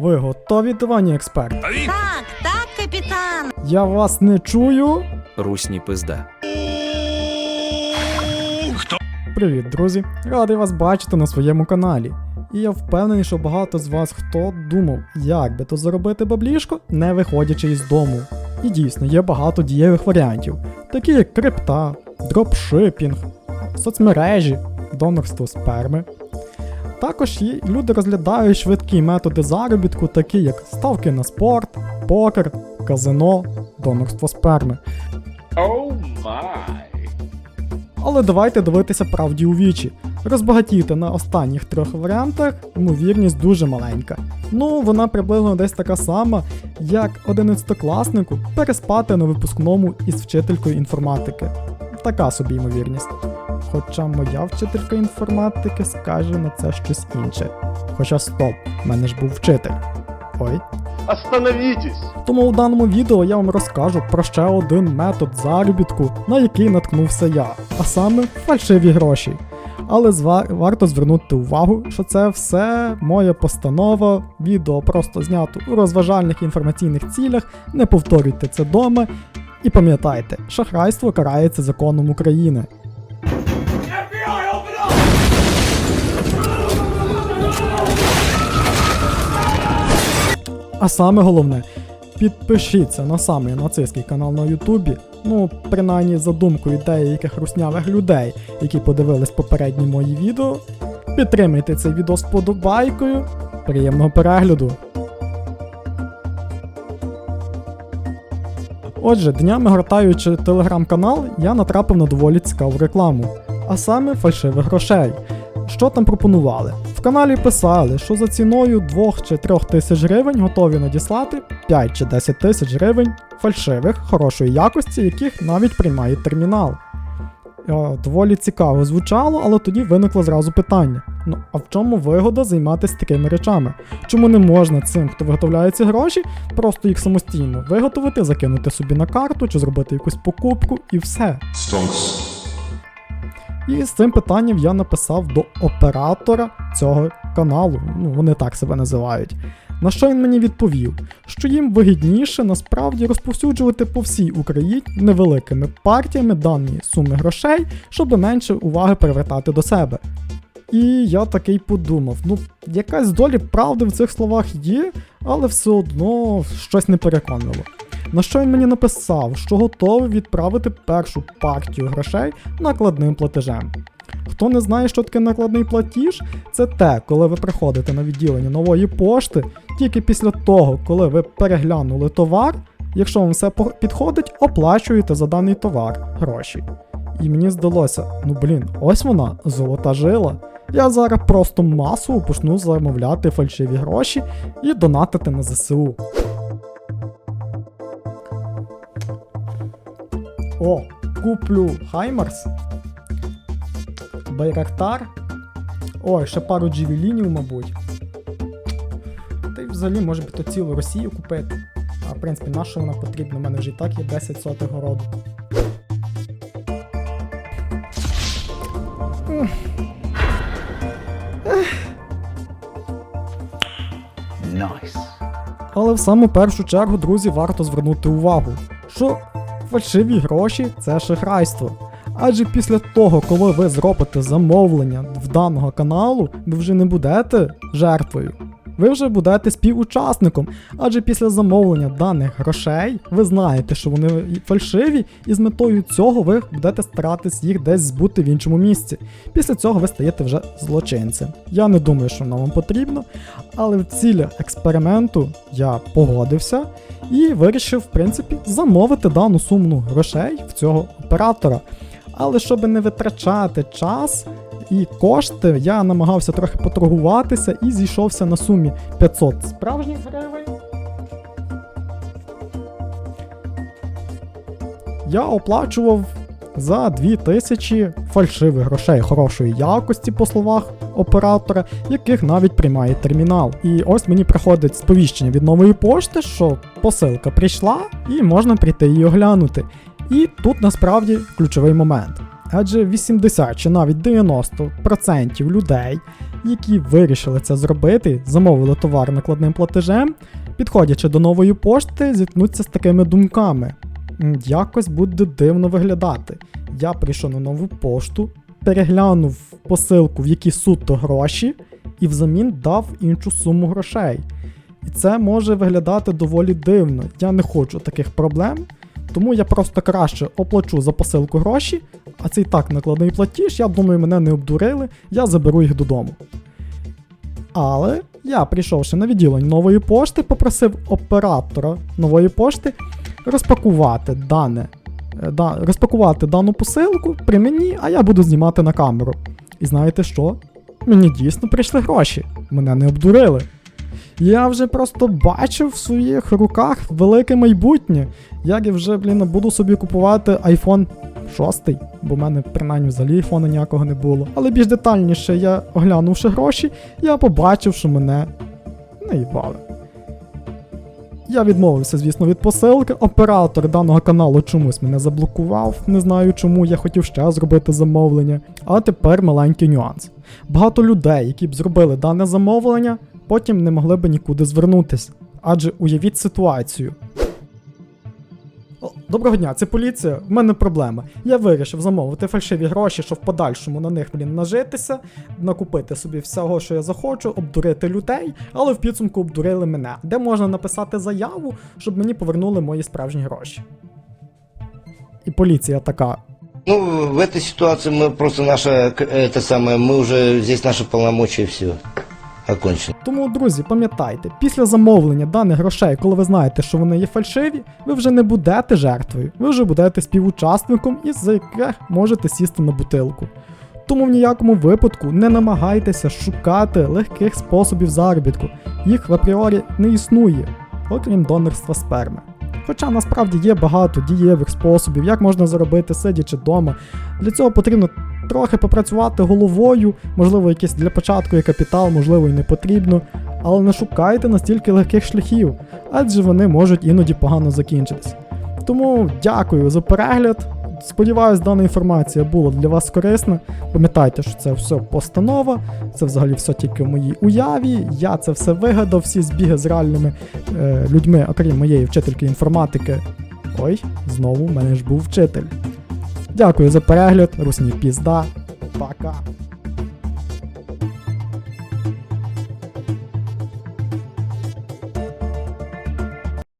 Ви готові до вані експерт? Так, так, капітан. Я вас не чую. Русні пизда. Привіт, друзі! Радий вас бачити на своєму каналі. І я впевнений, що багато з вас хто думав, як би то заробити баблішко, не виходячи із дому. І дійсно є багато дієвих варіантів, такі як крипта, дропшипінг, соцмережі, донорство сперми. Також люди розглядають швидкі методи заробітку, такі як ставки на спорт, покер, казино, донорство сперми. Oh my. Але давайте дивитися правді у вічі. Розбагатіти на останніх трьох варіантах ймовірність дуже маленька. Ну, вона приблизно десь така сама, як 11-класнику переспати на випускному із вчителькою інформатики. Така собі ймовірність. Хоча моя вчителька інформатики скаже на це щось інше. Хоча стоп, в мене ж був вчитель. Ой. Остановитесь! Тому у даному відео я вам розкажу про ще один метод заробітку, на який наткнувся я, а саме фальшиві гроші. Але зва- варто звернути увагу, що це все моя постанова, відео просто знято у розважальних інформаційних цілях, не повторюйте це дома. І пам'ятайте, шахрайство карається законом України. А саме головне, підпишіться на самий нацистський канал на Ютубі. Ну, принаймні за думкою деяких руснявих людей, які подивились попередні мої відео. Підтримайте цей відео з подобайкою. Приємного перегляду! Отже, днями гортаючи телеграм-канал, я натрапив на доволі цікаву рекламу, а саме фальшивих грошей. Що там пропонували? В каналі писали, що за ціною 2 чи 3 тисяч гривень готові надіслати 5 чи 10 тисяч гривень фальшивих, хорошої якості, яких навіть приймає термінал. Е, Доволі цікаво звучало, але тоді виникло зразу питання: ну а в чому вигода займатися такими речами? Чому не можна цим, хто виготовляє ці гроші, просто їх самостійно виготовити, закинути собі на карту чи зробити якусь покупку і все. І з цим питанням я написав до оператора цього каналу, ну вони так себе називають. На що він мені відповів, що їм вигідніше насправді розповсюджувати по всій Україні невеликими партіями дані суми грошей, щоб менше уваги привертати до себе. І я такий подумав: ну, якась доля правди в цих словах є, але все одно щось не переконливо. На що він мені написав, що готовий відправити першу партію грошей накладним платежем. Хто не знає, що таке накладний платіж, це те, коли ви приходите на відділення нової пошти, тільки після того, коли ви переглянули товар, якщо вам все підходить, оплачуєте за даний товар гроші. І мені здалося, ну блін, ось вона, золота жила. Я зараз просто масово почну замовляти фальшиві гроші і донатити на ЗСУ. О, куплю Хаймарс. Байрактар. Ой, ще пару джевелінів, мабуть. Та й взагалі, може би то цілу Росію купити. А в принципі, на що вона потрібна? У мене вже і так є 10 сотих городу. Nice. Але в саму першу чергу, друзі, варто звернути увагу, що фальшиві гроші це шахрайство. Адже після того, коли ви зробите замовлення в даного каналу, ви вже не будете жертвою. Ви вже будете співучасником, адже після замовлення даних грошей ви знаєте, що вони фальшиві, і з метою цього ви будете старатись їх десь збути в іншому місці. Після цього ви стаєте вже злочинцем. Я не думаю, що воно вам потрібно, але в цілях експерименту я погодився і вирішив, в принципі, замовити дану суму грошей в цього оператора. Але щоб не витрачати час і кошти, я намагався трохи поторгуватися і зійшовся на сумі 500 справжніх гривень. Я оплачував за 2000 фальшивих грошей хорошої якості, по словах оператора, яких навіть приймає термінал. І ось мені приходить сповіщення від нової пошти, що посилка прийшла і можна прийти її оглянути. І тут насправді ключовий момент. Адже 80 чи навіть 90% людей, які вирішили це зробити, замовили товар накладним платежем, підходячи до нової пошти, зіткнуться з такими думками. Якось буде дивно виглядати. Я прийшов на нову пошту, переглянув посилку, в якій суто гроші, і взамін дав іншу суму грошей. І це може виглядати доволі дивно. Я не хочу таких проблем, тому я просто краще оплачу за посилку гроші, а це і так накладний платіж, я думаю, мене не обдурили, я заберу їх додому. Але я, прийшовши на відділення нової пошти, попросив оператора нової пошти розпакувати дане, е, да, розпакувати дану посилку при мені, а я буду знімати на камеру. І знаєте що? Мені дійсно прийшли гроші. Мене не обдурили. Я вже просто бачив в своїх руках велике майбутнє. Як я вже, блін, буду собі купувати iPhone 6, бо в мене принаймні взагалі айфона ніякого не було. Але більш детальніше я оглянувши гроші, я побачив, що мене не їбали. Я відмовився, звісно, від посилки. Оператор даного каналу чомусь мене заблокував. Не знаю чому, я хотів ще зробити замовлення. А тепер маленький нюанс. Багато людей, які б зробили дане замовлення, потім не могли б нікуди звернутися. Адже уявіть ситуацію. О, Доброго дня, це поліція. В мене проблема. Я вирішив замовити фальшиві гроші, щоб в подальшому на них блін, нажитися, накупити собі всього, що я захочу, обдурити людей, але в підсумку обдурили мене. Де можна написати заяву, щоб мені повернули мої справжні гроші. І поліція така. Ну, в этой ситуации мы просто наше, к- это самое, мы уже, здесь наши полномочия все окончено. Тому, друзі, пам'ятайте, після замовлення даних грошей, коли ви знаєте, що вони є фальшиві, ви вже не будете жертвою, ви вже будете співучасником, із яких можете сісти на бутилку. Тому в ніякому випадку не намагайтеся шукати легких способів заробітку. Їх в апріорі не існує, окрім донорства сперми. Хоча насправді є багато дієвих способів, як можна заробити сидячи вдома. Для цього потрібно трохи попрацювати головою, можливо, якийсь для початку є капітал, можливо, і не потрібно. Але не шукайте настільки легких шляхів, адже вони можуть іноді погано закінчитись. Тому дякую за перегляд. Сподіваюсь, дана інформація була для вас корисна. Пам'ятайте, що це все постанова, це взагалі все тільки в моїй уяві. Я це все вигадав, всі збіги з реальними е, людьми, окрім моєї вчительки інформатики. Ой, знову в мене ж був вчитель. Дякую за перегляд, русні пізда. Пока.